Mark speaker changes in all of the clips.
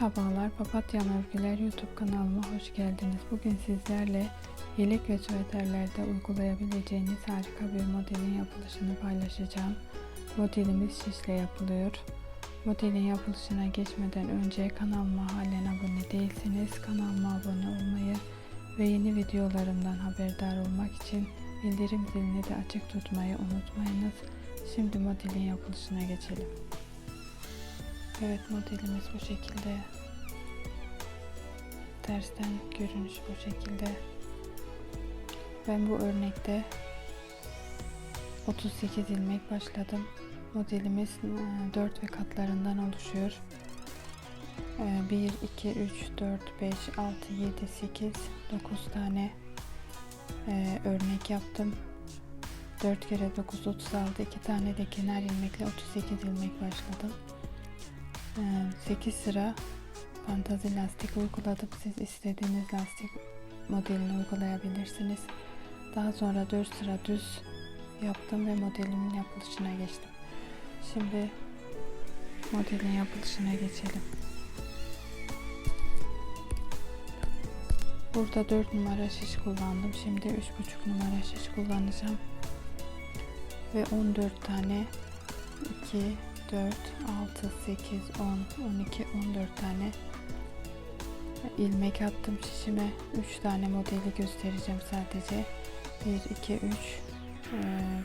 Speaker 1: Merhabalar Papatya Örgüler YouTube kanalıma hoş geldiniz. Bugün sizlerle yelek ve süveterlerde uygulayabileceğiniz harika bir modelin yapılışını paylaşacağım. Modelimiz şişle yapılıyor. Modelin yapılışına geçmeden önce kanalıma halen abone değilseniz kanalıma abone olmayı ve yeni videolarımdan haberdar olmak için bildirim zilini de açık tutmayı unutmayınız. Şimdi modelin yapılışına geçelim. Evet modelimiz bu şekilde. Tersten görünüş bu şekilde. Ben bu örnekte 38 ilmek başladım. Modelimiz 4 ve katlarından oluşuyor. 1, 2, 3, 4, 5, 6, 7, 8, 9 tane e, örnek yaptım. 4 kere 9, 36, 2 tane de kenar ilmekle 38 ilmek başladım. 8 sıra fantazi lastik uyguladım. Siz istediğiniz lastik modelini uygulayabilirsiniz. Daha sonra 4 sıra düz yaptım ve modelimin yapılışına geçtim. Şimdi modelin yapılışına geçelim. Burada 4 numara şiş kullandım. Şimdi 3,5 numara şiş kullanacağım. Ve 14 tane 2 4, 6, 8, 10, 12, 14 tane ilmek attım şişime. 3 tane modeli göstereceğim sadece. 1, 2, 3,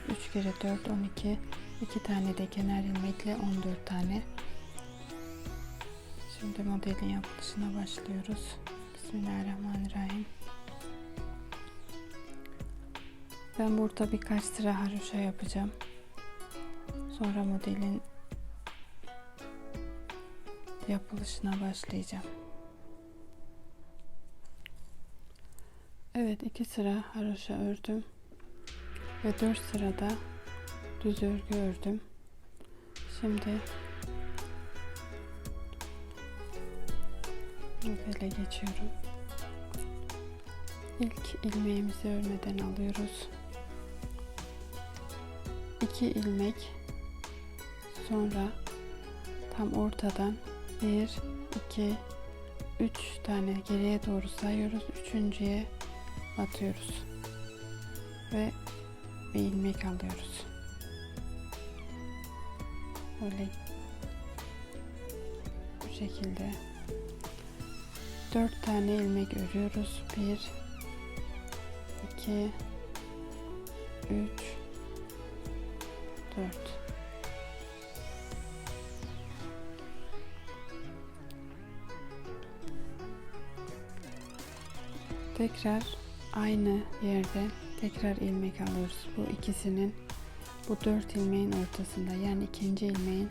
Speaker 1: 3 kere 4, 12, 2 tane de kenar ilmekle 14 tane. Şimdi modelin yapılışına başlıyoruz. Bismillahirrahmanirrahim. Ben burada birkaç sıra haroşa yapacağım. Sonra modelin yapılışına başlayacağım. Evet iki sıra haroşa ördüm ve dört sırada düz örgü ördüm. Şimdi modele geçiyorum. İlk ilmeğimizi örmeden alıyoruz. İki ilmek sonra tam ortadan 1 2 3 tane geriye doğru sayıyoruz. Üçüncüye batıyoruz. Ve bir ilmek alıyoruz. Böyle bu şekilde 4 tane ilmek örüyoruz. 1 2 3 4 tekrar aynı yerde tekrar ilmek alıyoruz. Bu ikisinin bu dört ilmeğin ortasında yani ikinci ilmeğin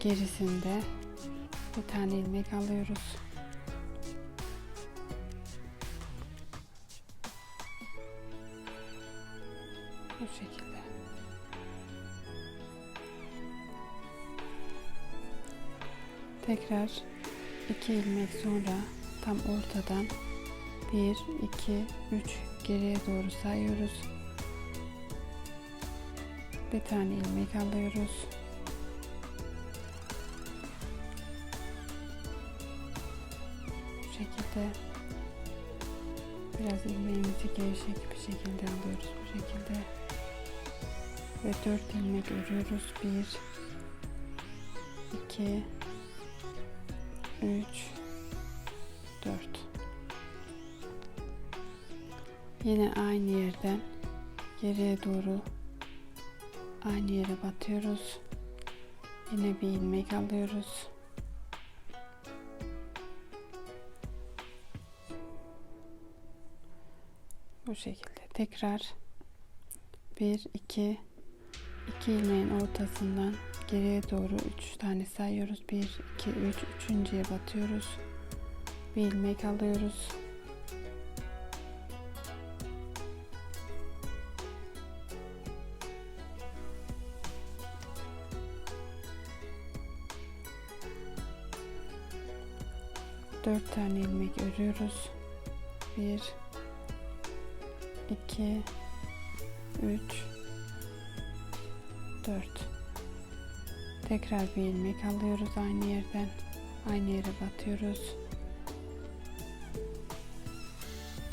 Speaker 1: gerisinde bir tane ilmek alıyoruz. Bu şekilde. Tekrar iki ilmek sonra tam ortadan 1 2 3 geriye doğru sayıyoruz. Bir tane ilmek alıyoruz. Bu şekilde biraz ilmeğimizi gevşek bir şekilde alıyoruz bu şekilde. Ve 4 ilmek örüyoruz. 1 2 3 Yine aynı yerden geriye doğru aynı yere batıyoruz. Yine bir ilmek alıyoruz. Bu şekilde tekrar 1 2 2 ilmeğin ortasından geriye doğru 3 tane sayıyoruz. 1 2 3 üçüncüye batıyoruz bir ilmek alıyoruz. Dört tane ilmek örüyoruz. Bir, iki, üç, dört. Tekrar bir ilmek alıyoruz aynı yerden. Aynı yere batıyoruz.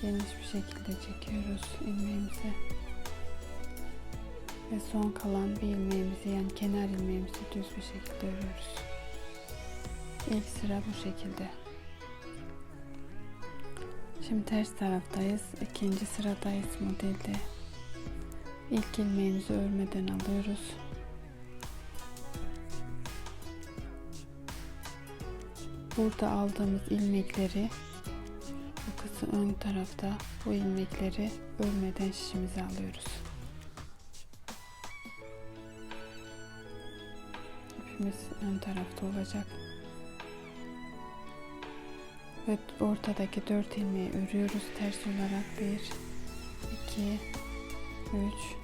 Speaker 1: Geniş bir şekilde çekiyoruz ilmeğimizi. Ve son kalan bir ilmeğimizi yani kenar ilmeğimizi düz bir şekilde örüyoruz. İlk sıra bu şekilde. Şimdi ters taraftayız. İkinci sıradayız modelde. İlk ilmeğimizi örmeden alıyoruz. Burada aldığımız ilmekleri bu kısım ön tarafta bu ilmekleri örmeden şişimize alıyoruz. İpimiz ön tarafta olacak. Ve ortadaki dört ilmeği örüyoruz ters olarak. Bir, iki, üç,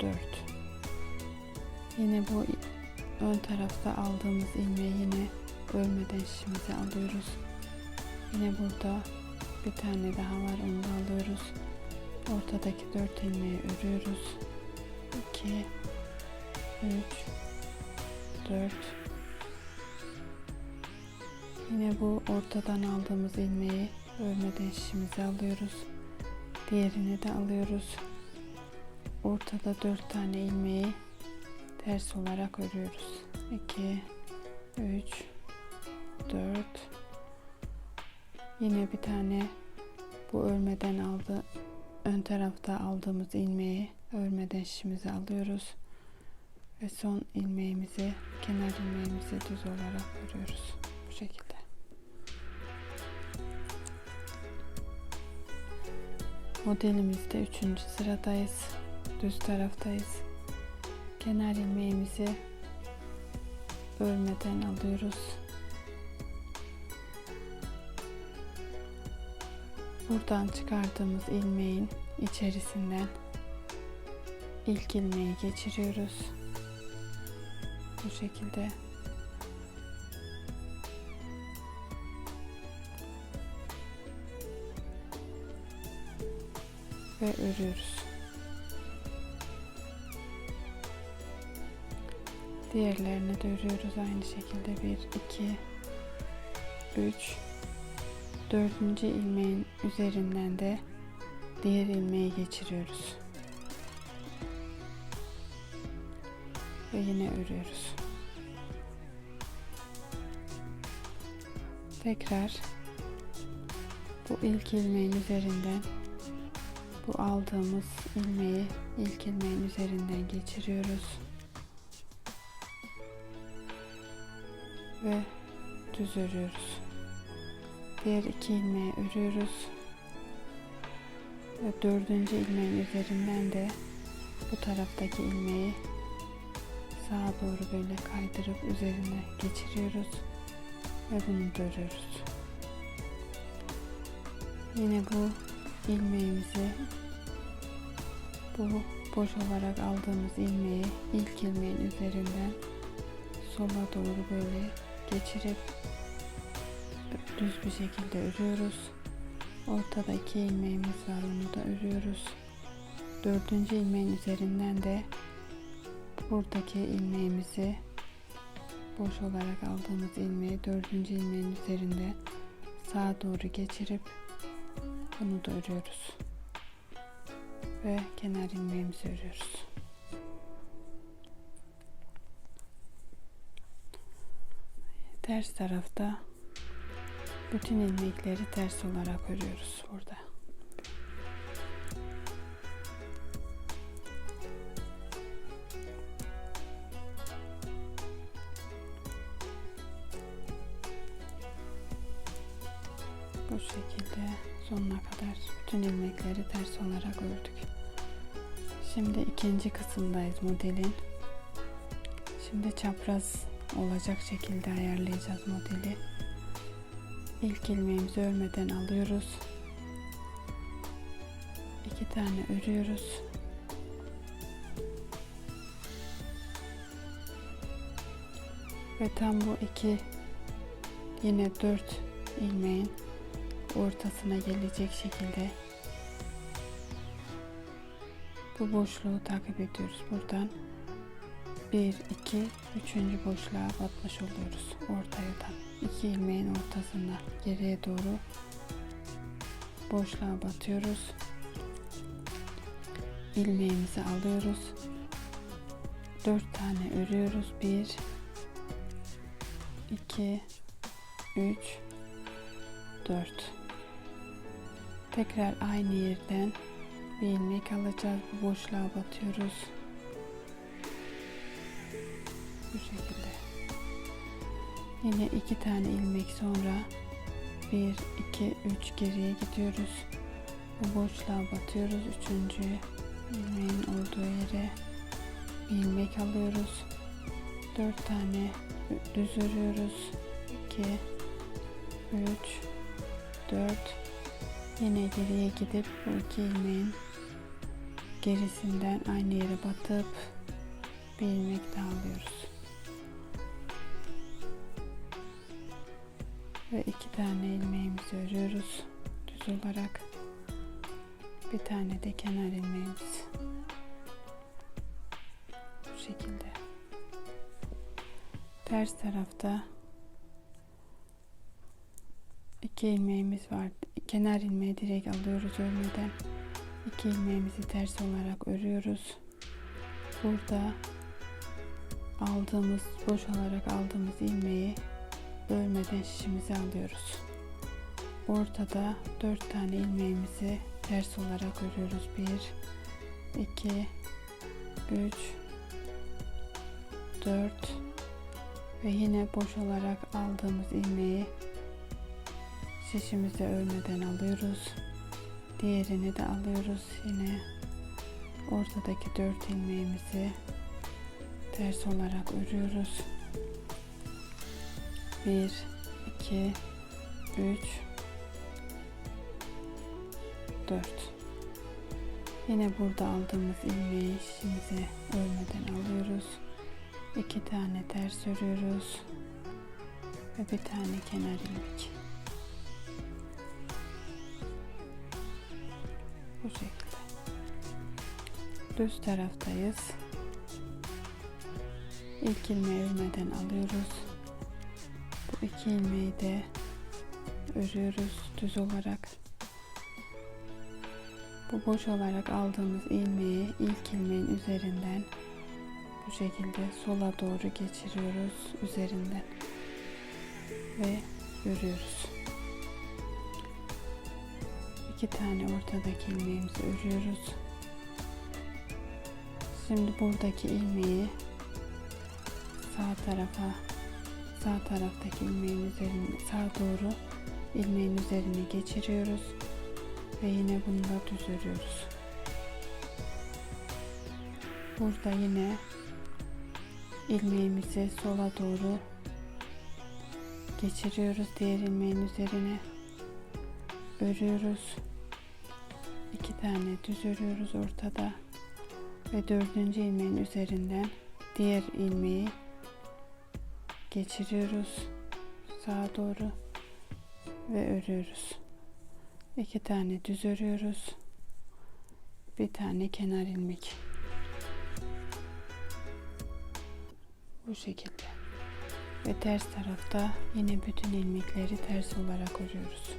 Speaker 1: dört. Yine bu ön tarafta aldığımız ilmeği yine örmeden şişimize alıyoruz. Yine burada bir tane daha var onu da alıyoruz. Ortadaki dört ilmeği örüyoruz. 2 3 4 Yine bu ortadan aldığımız ilmeği örmeden şişimize alıyoruz. Diğerini de alıyoruz. Ortada dört tane ilmeği ters olarak örüyoruz. 2 3 4 Yine bir tane bu örmeden aldı ön tarafta aldığımız ilmeği örmeden şişimize alıyoruz. Ve son ilmeğimizi kenar ilmeğimizi düz olarak örüyoruz. Bu şekilde. Modelimizde üçüncü sıradayız. Düz taraftayız. Kenar ilmeğimizi örmeden alıyoruz. Buradan çıkardığımız ilmeğin içerisinden ilk ilmeği geçiriyoruz. Bu şekilde ve örüyoruz. Diğerlerini de örüyoruz aynı şekilde 1 2 3 dördüncü ilmeğin üzerinden de diğer ilmeği geçiriyoruz. Ve yine örüyoruz. Tekrar bu ilk ilmeğin üzerinden bu aldığımız ilmeği ilk ilmeğin üzerinden geçiriyoruz. Ve düz örüyoruz. Diğer iki ilmeği örüyoruz. Ve dördüncü ilmeğin üzerinden de bu taraftaki ilmeği sağa doğru böyle kaydırıp üzerine geçiriyoruz ve bunu da örüyoruz. Yine bu ilmeğimizi bu boş olarak aldığımız ilmeği ilk ilmeğin üzerinden sola doğru böyle geçirip düz bir şekilde örüyoruz. Ortada iki ilmeğimiz var onu da örüyoruz. Dördüncü ilmeğin üzerinden de buradaki ilmeğimizi boş olarak aldığımız ilmeği dördüncü ilmeğin üzerinde sağa doğru geçirip bunu da örüyoruz. Ve kenar ilmeğimizi örüyoruz. Ters tarafta bütün ilmekleri ters olarak örüyoruz burada. Bu şekilde sonuna kadar bütün ilmekleri ters olarak ördük. Şimdi ikinci kısımdayız modelin. Şimdi çapraz olacak şekilde ayarlayacağız modeli. İlk ilmeğimizi örmeden alıyoruz. İki tane örüyoruz. Ve tam bu iki yine dört ilmeğin ortasına gelecek şekilde bu boşluğu takip ediyoruz buradan 1 2 üçüncü boşluğa batmış oluyoruz ortadan. İki ilmeğin ortasında geriye doğru boşluğa batıyoruz. ilmeğimizi alıyoruz. 4 tane örüyoruz. 1 2 3 4 Tekrar aynı yerden bir ilmek alacağız. Bu boşluğa batıyoruz. Bu şekilde. Yine iki tane ilmek sonra 1 2 3 geriye gidiyoruz. Bu boşluğa batıyoruz. Üçüncü ilmeğin olduğu yere bir ilmek alıyoruz. 4 tane düz örüyoruz. 2 3 4 Yine geriye gidip bu iki ilmeğin gerisinden aynı yere batıp bir ilmek daha alıyoruz. Ve iki tane ilmeğimizi örüyoruz düz olarak. Bir tane de kenar ilmeğimiz. Bu şekilde. Ters tarafta iki ilmeğimiz var. Kenar ilmeği direkt alıyoruz örmeden. İki ilmeğimizi ters olarak örüyoruz. Burada aldığımız boş olarak aldığımız ilmeği bölmeden şişimize alıyoruz. Ortada 4 tane ilmeğimizi ters olarak örüyoruz. 1 2 3 4 ve yine boş olarak aldığımız ilmeği şişimize örmeden alıyoruz. Diğerini de alıyoruz. Yine ortadaki 4 ilmeğimizi ters olarak örüyoruz. 1 2 3 4 Yine burada aldığımız ilmeği şişimize örmeden alıyoruz. 2 tane ters örüyoruz ve bir tane kenar ilmek. Bu şekilde. Düz taraftayız. İlk ilmeği örmeden alıyoruz. Bu iki ilmeği de örüyoruz düz olarak. Bu boş olarak aldığımız ilmeği ilk ilmeğin üzerinden bu şekilde sola doğru geçiriyoruz üzerinden ve örüyoruz. İki tane ortadaki ilmeğimizi örüyoruz. Şimdi buradaki ilmeği sağ tarafa sağ taraftaki ilmeğin üzerine sağ doğru ilmeğin üzerine geçiriyoruz ve yine bunu da düz örüyoruz. Burada yine ilmeğimizi sola doğru geçiriyoruz diğer ilmeğin üzerine örüyoruz. Tane düz örüyoruz ortada ve dördüncü ilmeğin üzerinden diğer ilmeği geçiriyoruz sağa doğru ve örüyoruz. iki tane düz örüyoruz. Bir tane kenar ilmek. Bu şekilde. Ve ters tarafta yine bütün ilmekleri ters olarak örüyoruz.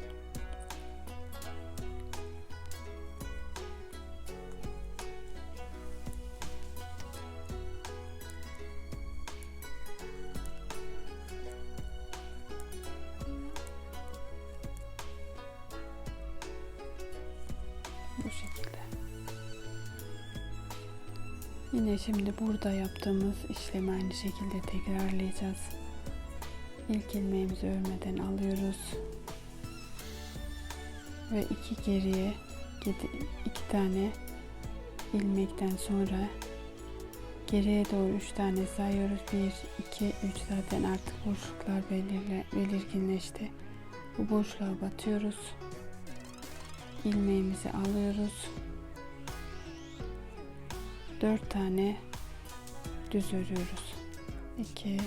Speaker 1: Şimdi burada yaptığımız işlemi aynı şekilde tekrarlayacağız. İlk ilmeğimizi örmeden alıyoruz. Ve iki geriye iki tane ilmekten sonra geriye doğru üç tane sayıyoruz. Bir, iki, üç zaten artık boşluklar belirle, belirginleşti. Bu boşluğa batıyoruz ilmeğimizi alıyoruz. 4 tane düz örüyoruz. 2 3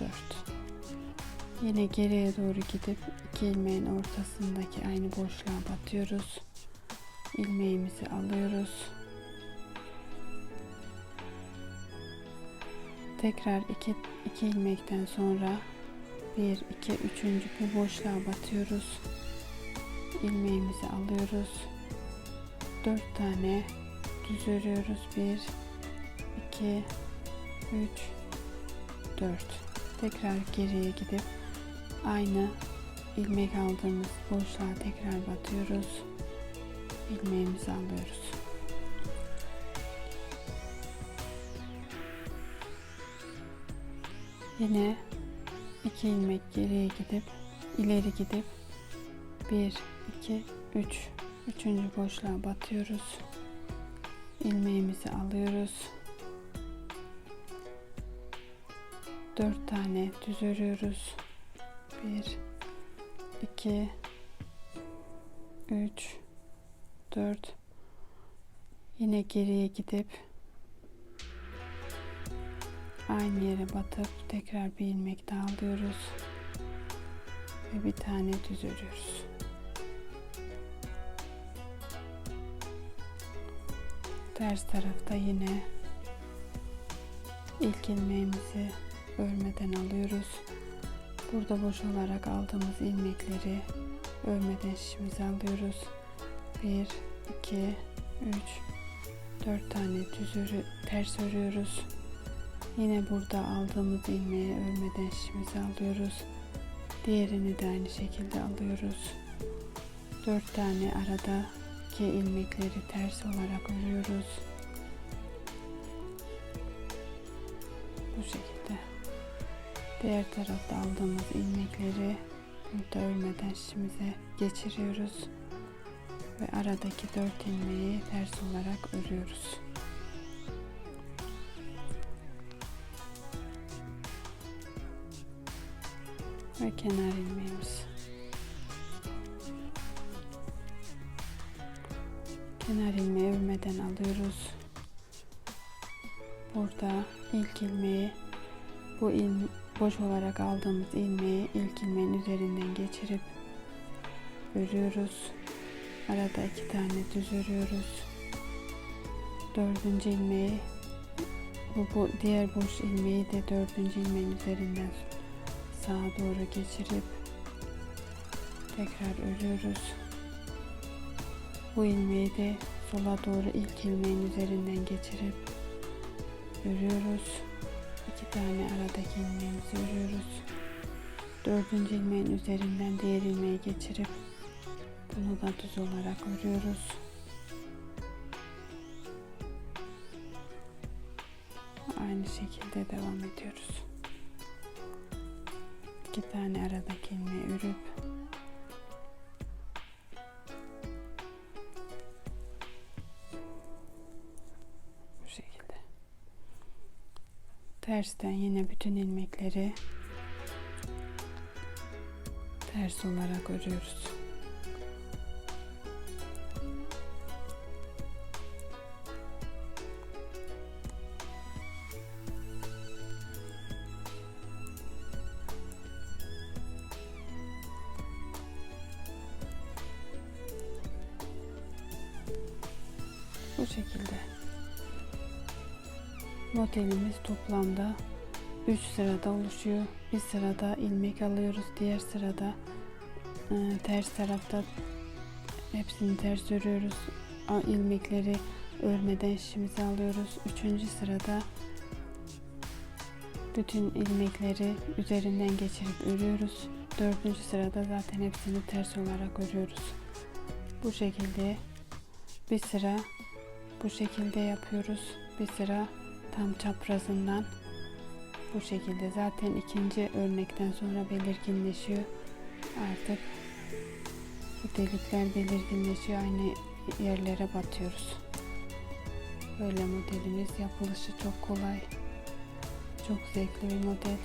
Speaker 1: 4 Yine geriye doğru gidip iki ilmeğin ortasındaki aynı boşluğa batıyoruz. ilmeğimizi alıyoruz. Tekrar iki, iki ilmekten sonra 1, 2, 3. bu boşluğa batıyoruz. ilmeğimizi alıyoruz. 4 tane düz örüyoruz. 1, 2, 3, 4. Tekrar geriye gidip aynı ilmek aldığımız boşluğa tekrar batıyoruz. ilmeğimizi alıyoruz. Yine iki ilmek geriye gidip ileri gidip 1 2 3 üçüncü boşluğa batıyoruz. ilmeğimizi alıyoruz. 4 tane düz örüyoruz. 1 2 3 4 yine geriye gidip aynı yere batıp tekrar bir ilmek daha alıyoruz ve bir tane düz örüyoruz. Ters tarafta yine ilk ilmeğimizi örmeden alıyoruz. Burada boş olarak aldığımız ilmekleri örmeden şişimize alıyoruz. 1 2 3 4 tane düz örü, ters örüyoruz. Yine burada aldığımız ilmeği örmeden şişimize alıyoruz. Diğerini de aynı şekilde alıyoruz. 4 tane aradaki ilmekleri ters olarak örüyoruz. Bu şekilde. Diğer tarafta aldığımız ilmekleri burada örmeden şişimize geçiriyoruz. Ve aradaki 4 ilmeği ters olarak örüyoruz. ve kenar ilmeğimiz. Kenar ilmeği örmeden alıyoruz. Burada ilk ilmeği bu il, boş olarak aldığımız ilmeği ilk ilmeğin üzerinden geçirip örüyoruz. Arada iki tane düz örüyoruz. Dördüncü ilmeği bu, bu diğer boş ilmeği de dördüncü ilmeğin üzerinden sağa doğru geçirip tekrar örüyoruz. Bu ilmeği de sola doğru ilk ilmeğin üzerinden geçirip örüyoruz. İki tane aradaki ilmeğimizi örüyoruz. Dördüncü ilmeğin üzerinden diğer ilmeği geçirip bunu da düz olarak örüyoruz. Aynı şekilde devam ediyoruz iki tane aradaki ilmeği örüp tersten yine bütün ilmekleri ters olarak örüyoruz. Bu şekilde. Modelimiz toplamda 3 sırada oluşuyor. Bir sırada ilmek alıyoruz. Diğer sırada e, ters tarafta hepsini ters örüyoruz. ilmekleri örmeden şişimize alıyoruz. Üçüncü sırada bütün ilmekleri üzerinden geçirip örüyoruz. Dördüncü sırada zaten hepsini ters olarak örüyoruz. Bu şekilde bir sıra bu şekilde yapıyoruz. Bir sıra tam çaprazından bu şekilde zaten ikinci örnekten sonra belirginleşiyor. Artık bu delikler belirginleşiyor. Aynı yerlere batıyoruz. Böyle modelimiz yapılışı çok kolay. Çok zevkli bir model.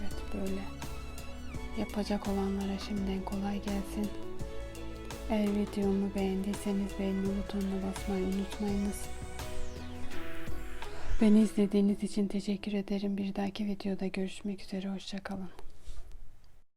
Speaker 1: Evet böyle. Yapacak olanlara şimdiden kolay gelsin. Eğer videomu beğendiyseniz beğenme butonuna basmayı unutmayınız. Beni izlediğiniz için teşekkür ederim. Bir dahaki videoda görüşmek üzere. Hoşçakalın.